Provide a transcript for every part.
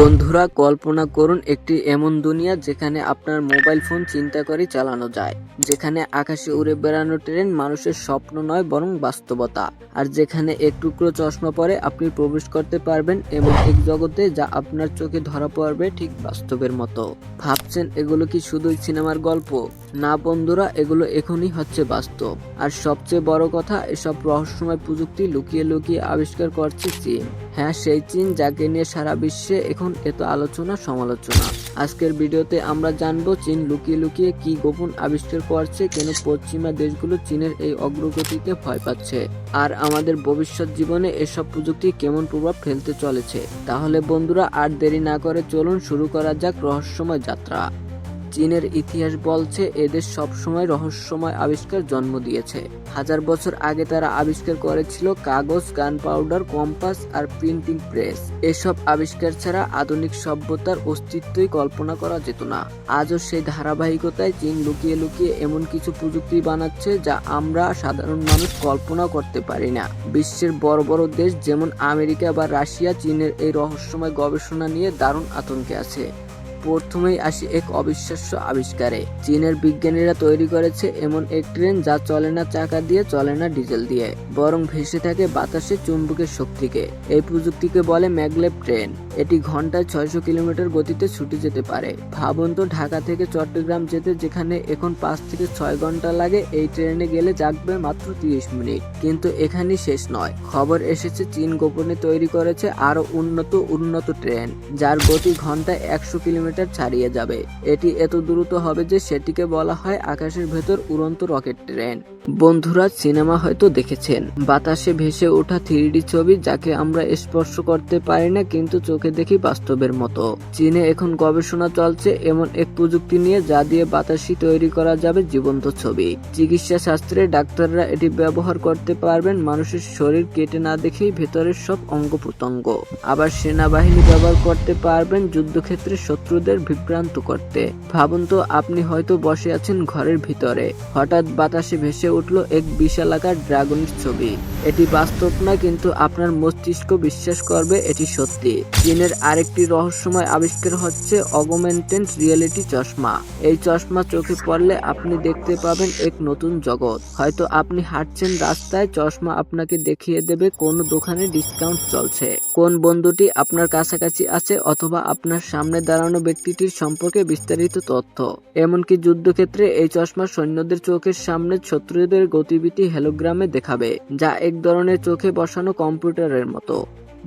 বন্ধুরা, কল্পনা করুন একটি এমন দুনিয়া যেখানে আপনার মোবাইল ফোন চিন্তা করে চালানো যায়, যেখানে আকাশে উড়ে বেড়ানো ট্রেন মানুষের স্বপ্ন নয় বরং বাস্তবতা, আর যেখানে এক টুকরো চশমা পরে আপনি প্রবেশ করতে পারবেন এমন এক জগতে যা আপনার চোখে ধরা পড়বে ঠিক বাস্তবের মতো। ভাবছেন, এগুলো কি শুধুই সিনেমার গল্প? না বন্ধুরা, এগুলো এখনই হচ্ছে বাস্তব, আর সবচেয়ে বড় কথা, এসব রহস্যময় প্রযুক্তি লুকিয়ে লুকিয়ে আবিষ্কার করছে চীন। হ্যাঁ সেই চীন যাকে নিয়ে সারা বিশ্বে এখন এত আলোচনা, সমালোচনা। আজকের ভিডিওতে আমরা জানব চীন লুকিয়ে লুকিয়ে কি গোপন আবিষ্কার করছে, কেন পশ্চিমা দেশগুলো চীনের এই অগ্রগতিতে ভয় পাচ্ছে, আর আমাদের ভবিষ্যৎ জীবনে এসব প্রযুক্তি কেমন প্রভাব ফেলতে চলেছে। তাহলে বন্ধুরা, আর দেরি না করে চলুন, শুরু করা যাক রহস্যময় যাত্রা। চীনের ইতিহাস বলছে এদের সবসময় রহস্যময় আবিষ্কার জন্ম দিয়েছে। হাজার বছর আগে তারা আবিষ্কার করেছিল কাগজ গান পাউডার কম্পাস আর প্রিন্টিং প্রেস এসব আবিষ্কার ছাড়া আধুনিক সভ্যতার অস্তিত্বই কল্পনা করা যেত না। আজও সেই ধারাবাহিকতায় চীন লুকিয়ে লুকিয়ে এমন কিছু প্রযুক্তি বানাচ্ছে যা আমরা সাধারণ মানুষ কল্পনা করতে পারি না। বিশ্বের বড় বড় দেশ যেমন আমেরিকা বা রাশিয়া চীনের এই রহস্যময় গবেষণা নিয়ে দারুণ আতঙ্কে আছে। প্রথমেই আসি এক অবিশ্বাস্য আবিষ্কারে। চীনের বিজ্ঞানীরা তৈরি করেছে এমন এক ট্রেন যা চলে না চাকা দিয়ে, চলে না ডিজেল দিয়ে, বরং ভেসে থাকে বাতাসে চুম্বকের শক্তিকে। এই প্রযুক্তিকে বলে ম্যাগলেভ ট্রেন। এটি ঘন্টায় ছয়শো কিলোমিটার গতিতে ছুটে যেতে পারে। ভাবুন তো ঢাকা থেকে চট্টগ্রাম যেতে যেখানে এখন পাঁচ থেকে ছয় ঘণ্টা লাগে, এই ট্রেনে গেলে জাগবে মাত্র তিরিশ মিনিট। কিন্তু এখানেই শেষ নয়। খবর এসেছে, চীন গোপনে তৈরি করেছে আরও উন্নত উন্নত ট্রেন, যার গতি ঘন্টায় একশো কিলোমিটার ছাড়িয়ে যাবে। এটি এত দ্রুত হবে যে সেটিকে বলা হয় আকাশের ভেতর উড়ন্ত রকেট ট্রেন। বন্ধুরা, সিনেমা হয়তো দেখেছেন। বাতাসে ভেসে ওঠা থ্রি ছবি যাকে আমরা স্পর্শ করতে পারি না, কিন্তু চোখে দেখি বাস্তবের মতো। চীনে এখন গবেষণা চলছে এমন এক প্রযুক্তি নিয়ে, যা দিয়ে বাতাসি তৈরি করা যাবে জীবন্ত ছবি। চিকিৎসা শাস্ত্রে ডাক্তাররা এটি ব্যবহার করতে পারবেন মানুষের শরীর কেটে না দেখেই ভেতরের সব অঙ্গ প্রত্যঙ্গ। আবার সেনাবাহিনী ব্যবহার করতে পারবেন যুদ্ধক্ষেত্রে শত্রুদের বিভ্রান্ত করতে। ভাবুন তো, আপনি হয়তো বসে আছেন ঘরের ভিতরে। হঠাৎ বাতাসে ভেসে উঠল এক বিশাল আকার ড্রাগনের ছবি। এটি বাস্তব না, কিন্তু আপনার মস্তিষ্ক বিশ্বাস করবে এটি সত্যি। চীনের আরেকটি রহস্যময় আবিষ্কার হচ্ছে অগমেন্টেন্ট রিয়েলিটি চশমা। এই চশমা চোখে পড়লে আপনি দেখতে পাবেন এক নতুন জগৎ। হয়তো আপনি হাঁটছেন রাস্তায়, চশমা আপনাকে দেখিয়ে দেবে কোন দোকানে ডিসকাউন্ট চলছে। কোন বন্ধুটি আপনার কাছাকাছি আছে অথবা আপনার সামনে দাঁড়ানো ব্যক্তিটির সম্পর্কে বিস্তারিত তথ্য। এমনকি যুদ্ধক্ষেত্রে এই চশমা সৈন্যদের চোখের সামনে শত্রুদের গতিবিধি হেলোগ্রামে দেখাবে, যা এক ধরনের চোখে বসানো কম্পিউটারের মতো।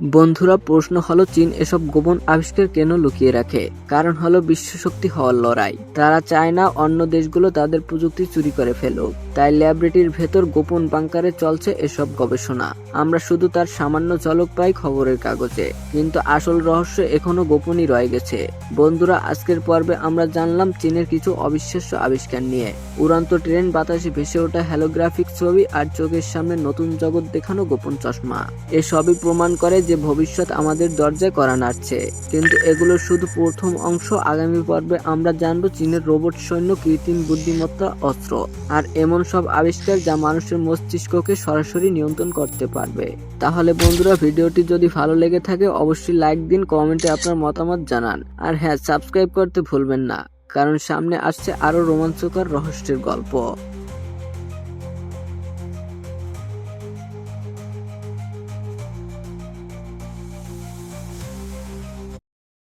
বন্ধুরা, প্রশ্ন হলো, চীন এসব গোপন আবিষ্কার কেন লুকিয়ে রাখে? কারণ হলো, বিশ্বশক্তি হওয়ার লড়াই। তারা চায় না অন্য দেশগুলো তাদের প্রযুক্তি চুরি করে ফেলুক। তাই ল্যাবরেটরির ভেতর গোপন বাংকারে চলছে এসব গবেষণা। আমরা শুধু তার সামান্য ঝলক পাই খবরের কাগজে, কিন্তু আসল রহস্য এখনও গোপনই রয়ে গেছে। বন্ধুরা, আজকের পর্বে আমরা জানলাম চীনের কিছু অবিশ্বাস্য আবিষ্কার নিয়ে। উড়ন্ত ট্রেন বাতাসে ভেসে ওঠা হ্যালোগ্রাফিক ছবি আর চোখের সামনে নতুন জগৎ দেখানো গোপন চশমা। এসবই প্রমাণ করে যে ভবিষ্যৎ আমাদের দরজায় করা নাড়ছে। কিন্তু এগুলো শুধু প্রথম অংশ, আগামী পর্বে আমরা জানব চীনের রোবট সৈন্য, কৃত্রিম বুদ্ধিমত্তা, অস্ত্র। আর এমন সব আবিষ্কার যা মানুষের মস্তিষ্ককে সরাসরি নিয়ন্ত্রণ করতে পারবে। তাহলে বন্ধুরা, ভিডিওটি যদি ভালো লেগে থাকে, অবশ্যই লাইক দিন, কমেন্টে আপনার মতামত জানান। আর হ্যাঁ সাবস্ক্রাইব করতে ভুলবেন না, কারণ সামনে আসছে আরও রোমাঞ্চকর রহস্যের গল্প।